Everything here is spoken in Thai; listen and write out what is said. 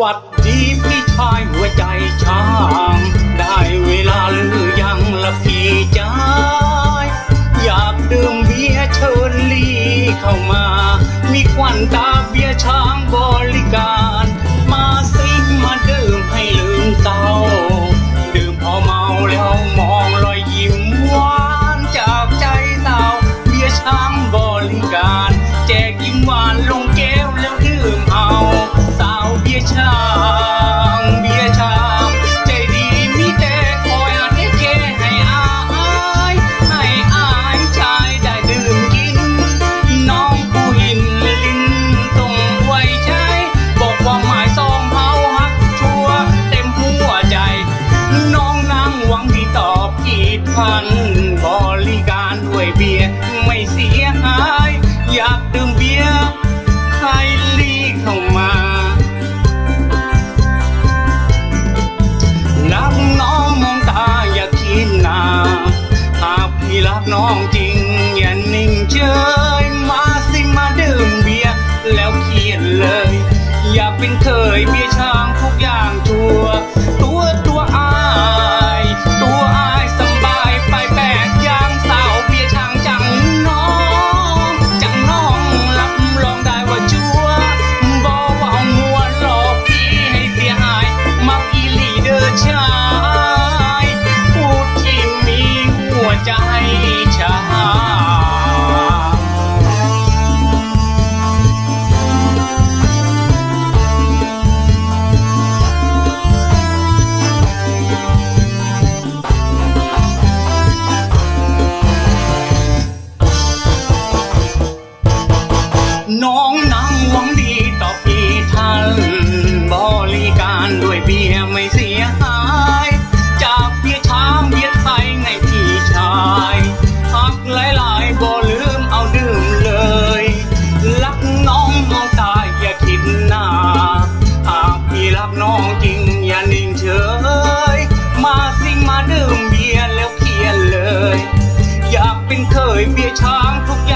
วัสดีพี่ชายหัวใจช้าง ได้เวลาหรือยังละพี่จ้ายอยากดื่มเบียร์เชิญลีเข้ามา มีควันตา ดพันบริการด้วยเบียร์ไม่เสียหาย อยากดื่มเบียร์ใครลีเข้ามารักน้องมองตาอย่าคิดนา หากพี่รักน้องจริงอย่านิ่งเฉยมาสิมาดื่มเบียร์แล้วเขียนเลย อย่าเป็นเคยเบียร์ช้าง ด้วยเบียไม่เสียหาย จากเบียช้างเบียไทยไงพี่ชายหักหลายๆบ่ลืมเอาดื่มเลยรักน้องมองตาอย่าคิดหน้าหากพี่รักน้องจริงอย่านิ่งเฉย มาสิมาดื่มเบียแล้วเขียนเลย อยากเป็นเคยเบียช้างทุกอย่าง